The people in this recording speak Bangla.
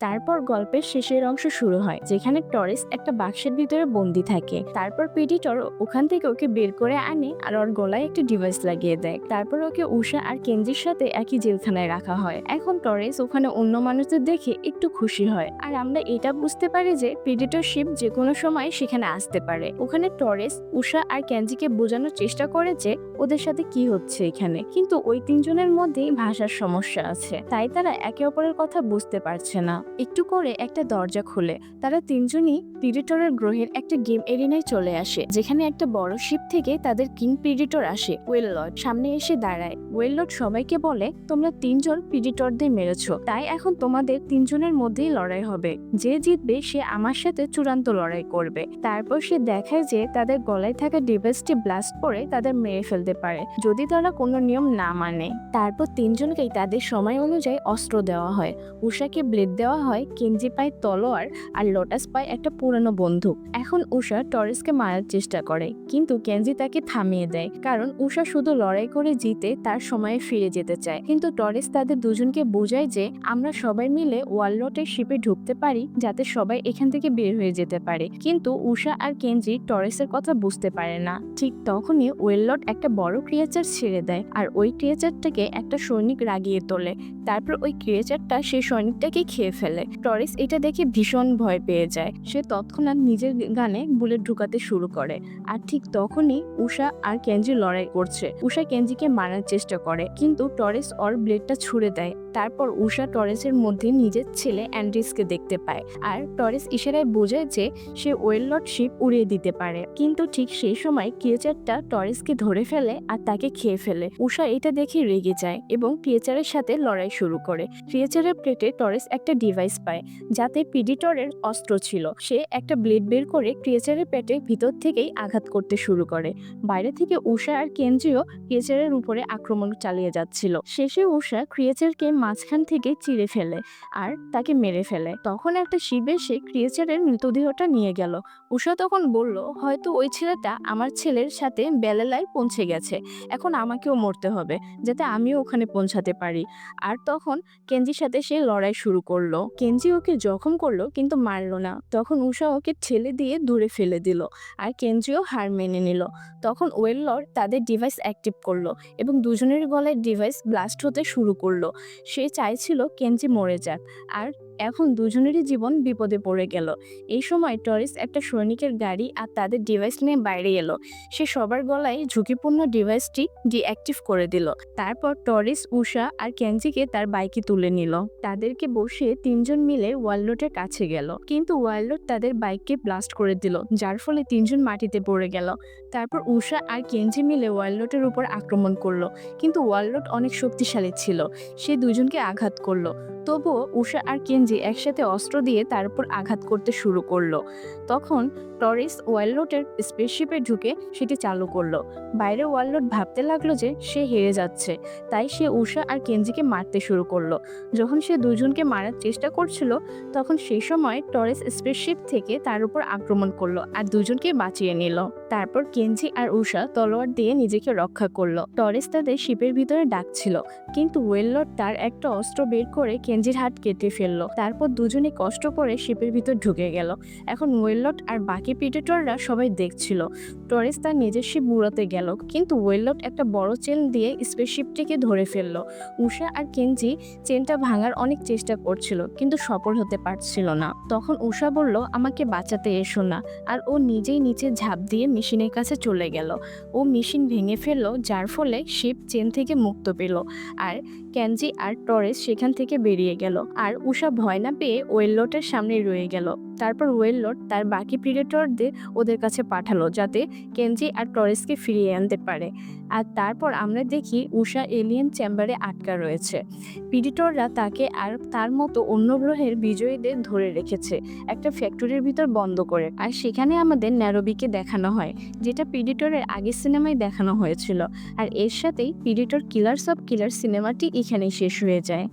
তারপর গল্পের শেষের অংশ শুরু হয়, যেখানে টরেস একটা বাক্সের ভিতরে বন্দি থাকে। তারপর পিডিটর ওখান থেকে ওকে বের করে আনে আর ওর গলায় একটা ডিভাইস লাগিয়ে দেয়। তারপর ওকে উষা আর কেঞ্জির সাথে একই জেলখানায় রাখা হয়। এখন টরেস ওখানে অন্য মানুষদের দেখে একটু খুশি হয়। আর আমরা এটা বুঝতে পারি যে প্রিডিটর শিপ যে কোনো সময় সেখানে আসতে পারে। ওখানে টরেস, উষা আর কেঞ্জিকে বোঝানোর চেষ্টা করে যে ওদের সাথে কি হচ্ছে এখানে। কিন্তু ওই তিনজনের মধ্যেই ভাষার সমস্যা আছে। তাই তারা একে অপরের কথা বুঝতে পারছে না। একটু করে একটা দরজা খুলে। তারা তিনজনই প্রিডিটরের গ্রহের একটা গেম এরিনায় চলে আসে, যেখানে একটা বড় শিপ থেকে তাদের কিং প্রিডিটর আসে ওয়েললট সামনে এসে দাঁড়ায়। ওয়েললট সবাইকে বলে, তোমরা তিনজন প্রিডিটরদের মেরেছো। তাই এখন তোমাদের তিনজনের মধ্যেই লড়াই হবে। যে জিতবে, সে আমার সাথে চূড়ান্ত লড়াই করবে। তারপর সে দেখায় যে তাদের গলায় থাকা ডিভাইসটি ব্লাস্ট করে তাদের মেরে ফেলতে পারে, যদি তারা কোনো নিয়ম না মানে। তারপর তিনজনকেই তাদের সময় অনুযায়ী অস্ত্র দেওয়া হয়। উষাকে ব্লেড দেওয়া হয় কেঞ্জি পায় তলোয়ার আর লোটাস পায় একটা পুরানো বন্দুক। এখন উষা টরেসকে মারার চেষ্টা করে, কিন্তু কেঞ্জি তাকে থামিয়ে দেয়, কারণ উষা শুধু লড়াই করে জিতে তার সময়ে ফিরে যেতে চায়। কিন্তু টরেস তাদের দুজনকে বোঝায় যে, আমরা সবাই মিলে ওয়াললটের শিপে ঢুকতে পারি, যাতে সবাই এখান থেকে বের হয়ে যেতে পারে। কিন্তু উষা আর কেঞ্জি টরেসের কথা বুঝতে পারে না। ঠিক তখনই ওয়েললট একটা বড় ক্রিয়েচার ছেড়ে দেয় আর ওই ক্রিয়েচারটাকে একটা সৈনিক রাগিয়ে তোলে। তারপর ওই ক্রিয়েচারটা সেই সৈনিকটাকে খেয়ে ফেলে। টরিস এটা দেখে ভীষণ ভয় পেয়ে যায়। সে তৎক্ষণাৎ নিজের গানে বুলেট ঢুকাতে শুরু করে। আর ঠিক তখনই উষা আর কেঞ্জি লড়াই করছে। উষা কেঞ্জিকে মারার চেষ্টা করে। কিন্তু টরিস ওর ব্লেডটা ছুড়ে দেয়। তারপর উষা টরেসের মধ্যে নিজের ছেলে অ্যান্ড্রিসকে দেখতে পায়। আর টরেস ইশারায় বোঝায় যে সে ওয়েললট শিপ উড়িয়ে দিতে পারে। কিন্তু ঠিক সেই সময় ক্রিয়েচারটা টরেসকে ধরে ফেলে আর তাকে খেয়ে ফেলে। উষা এটা দেখে রেগে যায় এবং ক্রিয়েচারের সাথে লড়াই শুরু করে। ক্রিয়েচারের প্লেটে টরেস একটা ডিভাইস পায়, যাতে পিডিটরের অস্ত্র ছিল। সে একটা ব্লেড বের করে ক্রিয়েচারের পেটে ভিতর থেকেই আঘাত করতে শুরু করে। বাইরে থেকে উষা আর কেন্দ্রীয় ক্রিয়েচারের উপরে আক্রমণ চালিয়ে যাচ্ছিল। শেষে উষা ক্রিয়েচারকে মাঝখান থেকে চিড়ে ফেলে আর তাকে মেরে ফেলে। তখন একটা শিব এসে ক্রিয়েচারের মৃতদেহটা নিয়ে গেল। উষা তখন বলল, হয়তো ওই ছেলেটা আমার ছেলের সাথে বেলেলায় পৌঁছে গেছে। এখন আমাকেও মরতে হবে, যাতে আমিও ওখানে পৌঁছাতে পারি। আর তখন কেঞ্জির সাথে সে লড়াই শুরু করল। কেঞ্জি ওকে জখম করল, কিন্তু মারলো না। তখন উষা ওকে ঠেলে দিয়ে দূরে ফেলে দিল আর কেঞ্জিও হার মেনে নিল। তখন ওয়েললর তাদের ডিভাইস অ্যাক্টিভ করল এবং দুজনের গলায় ডিভাইস ব্লাস্ট হতে শুরু করল। সে চাইছিল কেঞ্জি মরে যাক। আর এখন দুজনেরই জীবন বিপদে পড়ে গেল। এই সময় টরিস একটা সৈনিকের গাড়ি আর তাদের ডিভাইস নিয়ে বাইরে এলো। সে সবার গলায় ঝুঁকিপূর্ণ ডিভাইসটি ডিঅ্যাক্টিভ করে দিল। তারপর টরিস, উষা আর কেঞ্জিকে তার বাইকে তুলে নিল। তাদেরকে বসে তিনজন মিলে ওয়াললোটের কাছে গেল। কিন্তু ওয়াললোট তাদের বাইককে ব্লাস্ট করে দিল, যার ফলে তিনজন মাটিতে পড়ে গেল। তারপর উষা আর কেঞ্জি মিলে ওয়াললোটের উপর আক্রমণ করল। কিন্তু ওয়াললোট অনেক শক্তিশালী ছিল। সে দুজনকে আঘাত করল। তবুও উষা আর কেঞ্জি একসাথে অস্ত্র দিয়ে তার উপর আঘাত করতে শুরু করল। তখন টরিস ওয়াললোটের স্পেসশিপে ঢুকে সেটি চালু করল। বাইরে ওয়াললোট ভাবতে লাগল যে সে হেরে যাচ্ছে, তাই সে উষা আর কেঞ্জিকে মারতে শুরু করল। যখন সে দুজনকে মারার চেষ্টা করছিল, তখন সেই সময় টরেস স্পেসশিপ থেকে তার উপর আক্রমণ করল আর দুজনকে বাঁচিয়ে নিল। তারপর কেঞ্জি আর উষা তলোয়ার দিয়ে নিজেকে রক্ষা করল। টরেস তাদের শিপের ভিতরে ডাকছিল, কিন্তু ওয়েললট তার একটা অস্ত্র বের করে কেঞ্জির হাত কেটে ফেলল। তারপর দুজনে কষ্ট করে শিপের ভিতর ঢুকে গেল। এখন ওয়েললট আর বাকি পিটেটররা সবাই দেখছিল। টরেস তার নিজের শিপ বুড়াতে গেল, কিন্তু ওয়েললট একটা বড় চেন দিয়ে স্পেসশিপটিকে ধরে ফেলল। উষা আর কেঞ্জি চেনটা ভাঙার অনেক চেষ্টা করছিল, কিন্তু সফল হতে পারছিল না। তখন উষা বলল, আমাকে বাঁচাতে এসো না। আর ও নিজেই নিচে ঝাঁপ দিয়ে মেশিনের কাছে চলে গেল। ও মেশিন ভেঙে ফেলল, যার ফলে শিপ চেন থেকে মুক্ত পেল। আর ক্যানজি আর টরেস সেখান থেকে বেরিয়ে গেল। আর উষা ভয় না পেয়ে ওয়েললটের সামনে রয়ে গেল। তারপর ওয়েললট তার বাকি প্রিডেটরদের ওদের কাছে পাঠালো যাতে কেনজি আর টরেসকে ফিরিয়ে আনতে পারে। আর তারপর আমরা দেখি উষা এলিয়েন চেম্বারে আটকা রয়েছে। পিডিটররা তাকে আর তার মতো অন্য গ্রহের বিজয়ীদের ধরে রেখেছে একটা ফ্যাক্টরির ভিতর বন্ধ করে। আর সেখানে আমাদের ন্যারোবিকে দেখানো হয়, যেটা পিডিটরের আগের সিনেমায় দেখানো হয়েছিল। আর এর সাথেই পিডিটর কিলার্স অফ কিলার সিনেমাটি এখানেই শেষ হয়ে যায়।